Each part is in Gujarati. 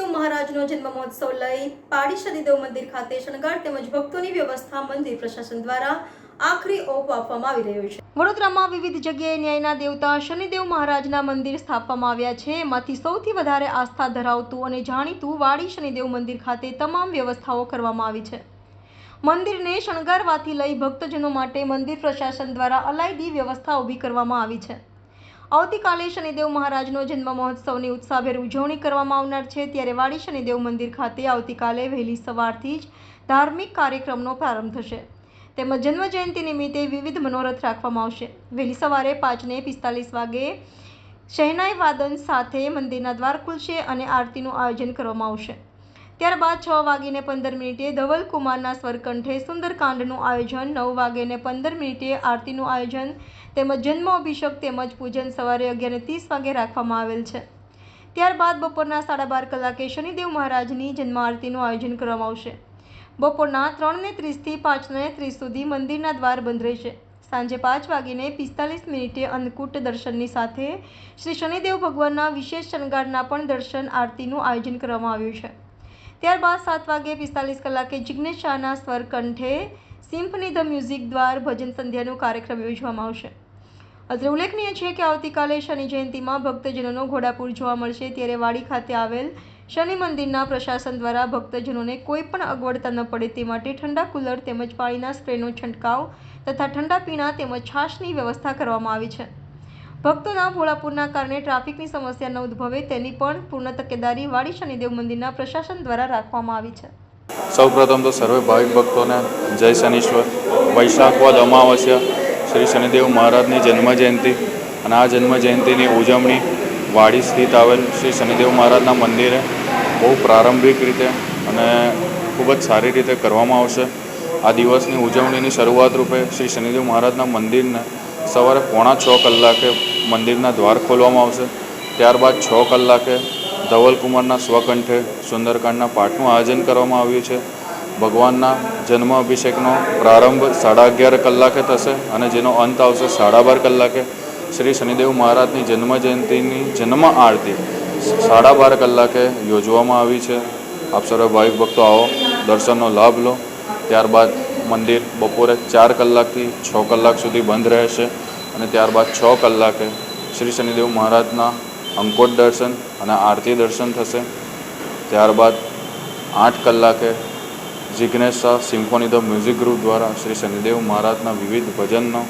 મહોત્સવ લઈ પાડી શનિદેવ મંદિર ખાતે શણગાર તેમજ ભક્તોની વ્યવસ્થા મંદિર પ્રશાસન દ્વારા આખરી ઓપ આપવામાં આવી રહ્યો છે. વડોદરામાં વિવિધ જગ્યાએ ન્યાયના દેવતા શનિદેવ મહારાજના મંદિર સ્થાપવામાં આવ્યા છે. એમાંથી સૌથી વધારે આસ્થા ધરાવતું અને જાણીતું વાડી શનિદેવ મંદિર ખાતે તમામ વ્યવસ્થાઓ કરવામાં આવી છે. મંદિરને શણગારવાથી લઈ ભક્તજનો માટે મંદિર પ્રશાસન દ્વારા અલાયદી વ્યવસ્થા ઊભી કરવામાં આવી છે. આવતીકાલે શનિદેવ મહારાજનો જન્મ મહોત્સવની ઉત્સાહભેર ઉજવણી કરવામાં આવનાર છે. ત્યારે વાડી શનિદેવ મંદિર ખાતે આવતીકાલે વહેલી સવારથી જ ધાર્મિક કાર્યક્રમનો પ્રારંભ થશે. તેમજ જન્મ જયંતિ નિમિત્તે વિવિધ મનોરથ રાખવામાં આવશે. વહેલી સવારે પાંચને પિસ્તાલીસ વાગે શહેનાઈ વાદન સાથે મંદિરના દ્વાર ખુલશે અને આરતીનું આયોજન કરવામાં આવશે. ત્યારબાદ છ વાગીને પંદર મિનિટે ધવલકુમારના સ્વરકંઠે સુંદરકાંડનું આયોજન, નવ વાગ્યે પંદર મિનિટે આરતીનું આયોજન તેમજ જન્મ અભિષેક તેમજ પૂજન સવારે અગિયાર ત્રીસ વાગે રાખવામાં આવેલ છે. ત્યારબાદ બપોરના સાડા બાર કલાકે શનિદેવ મહારાજની જન્મ આરતીનું આયોજન કરવામાં આવશે. બપોરના ત્રણને ત્રીસથી પાંચને ત્રીસ સુધી મંદિરના દ્વાર બંધ રહેશે. સાંજે પાંચ વાગીને પિસ્તાલીસ મિનિટે અન્નકૂટ દર્શનની સાથે શ્રી શનિદેવ ભગવાનના વિશેષ શણગારના પણ દર્શન, આરતીનું આયોજન કરવામાં આવ્યું છે. ત્યારબાદ સાત વાગે પિસ્તાલીસ કલાકે જિગ્નેશ શાહના સ્વર કંઠે સિમ્ફની ધ મ્યુઝિક દ્વાર ભજન સંધ્યાનો કાર્યક્રમ યોજવામાં આવશે. અત્રે ઉલ્લેખનીય છે કે આવતીકાલે શનિ જયંતિમાં ભક્તજનોનો ઘોડાપુર જોવા મળશે. ત્યારે વાડી ખાતે આવેલ શનિ મંદિરના પ્રશાસન દ્વારા ભક્તજનોને કોઈ પણ અગવડતા ન પડે તે માટે ઠંડા કુલર તેમજ પાણીના સ્પ્રેનો છંટકાવ તથા ઠંડા પીણા તેમજ છાશની વ્યવસ્થા કરવામાં આવી છે. ભક્તોના ઘોડાપુરના કારણે ટ્રાફિકની સમસ્યા ન ઉદ્ભવે તેની પણ પૂર્ણ તકેદારી વાડી શનિદેવ મંદિરના પ્રશાસન દ્વારા રાખવામાં આવી છે. સૌપ્રથમ તો સર્વે ભાવિક ભક્તોને જય શનીશ્વર. વૈશાખવાદ અમાવસ્યા. શ્રી શનિદેવ મહારાજની જન્મ જયંતિ અને આ જન્મજયંતિની ઉજવણી વાડી સ્થિત આવેલ શ્રી શનિદેવ મહારાજના મંદિરે બહુ પ્રારંભિક રીતે અને ખૂબ જ સારી રીતે કરવામાં આવશે. આ દિવસની ઉજવણીની શરૂઆત રૂપે શ્રી શનિદેવ મહારાજના મંદિરને સવારે પોણા છ કલાકે મંદિરના દ્વાર ખોલવામાં આવશે. ત્યારબાદ છ કલાકે ધવલકુમારના સ્વકંઠે સુંદરકાંડના પાઠનું આયોજન કરવામાં આવ્યું છે. ભગવાનના જન્મ અભિષેકનો પ્રારંભ સાડા અગિયાર કલાકે થશે અને જેનો અંત આવશે સાડા બાર કલાકે. શ્રી શનિદેવ મહારાજની જન્મ જયંતિની જન્મ આરતી સાડા બાર કલાકે યોજવામાં આવી છે. આપ સર્વે ભાવિક ભક્તો આવો, દર્શનનો લાભ લો. ત્યારબાદ મંદિર બપોરે ચાર કલાકથી છ કલાક સુધી બંધ રહેશે. અને ત્યારબાદ છ કલાકે શ્રી શનિદેવ મહારાજના અંકોટ દર્શન અને આરતી દર્શન થશે. ત્યારબાદ આઠ કલાકે Jignesh Shah symphony the music group દ્વારા શ્રી શનિદેવ મહારાજના વિવિધ ભજનનો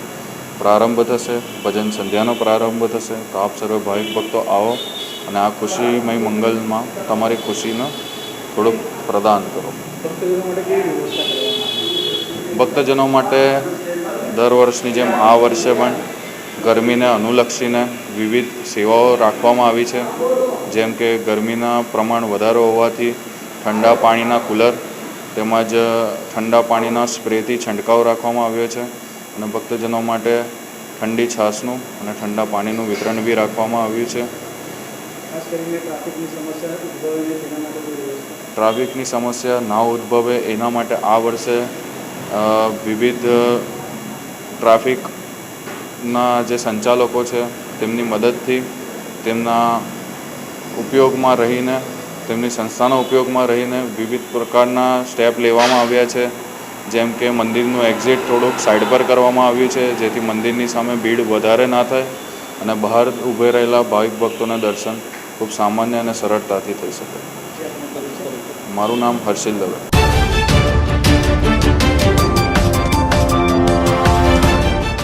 પ્રારંભ થશે. ભજન સંધ્યાનો પ્રારંભ થશે. તો આપ સર્વે ભાવિક ભક્તો આવો અને આ ખુશીમય મંગલમાં તમારી ખુશીનો થોડુંક પ્રદાન કરો. ભક્તજનો માટે દર વર્ષની જેમ આ વર્ષે પણ ગરમીને અનુલક્ષીને વિવિધ સેવાઓ રાખવામાં આવી છે. જેમ કે ગરમીના પ્રમાણ વધારો હોવાથી ઠંડા પાણીના કુલર તેમજ ઠંડા પાણીના સ્પ્રેથી છંટકાવ રાખવામાં આવ્યો છે. અને ભક્તજનો માટે ઠંડી છાશનું અને ઠંડા પાણીનું વિતરણ બી રાખવામાં આવ્યું છે. ટ્રાફિકની સમસ્યા ના ઉદ્ભવે એના માટે આ વર્ષે વિવિધ વિવિધ ટ્રાફિકના જે સંચાલકો છે, તેમની મદદથી, તેમના ઉપયોગમાં રહીને, તેમની સંસ્થાના ઉપયોગમાં રહીને વિવિધ પ્રકારના સ્ટેપ લેવામાં આવ્યા છે. જેમ કે મંદિરનું એક્ઝિટ થોડુંક સાઈડ પર કરવામાં આવ્યું છે, જેથી મંદિરની સામે ભીડ વધારે ના થાય અને બહાર ઊભે રહેલા ભાવિક ભક્તોના દર્શન ખૂબ સામાન્ય અને સરળતાથી થઈ શકે. મારું નામ હર્ષિલ દવે.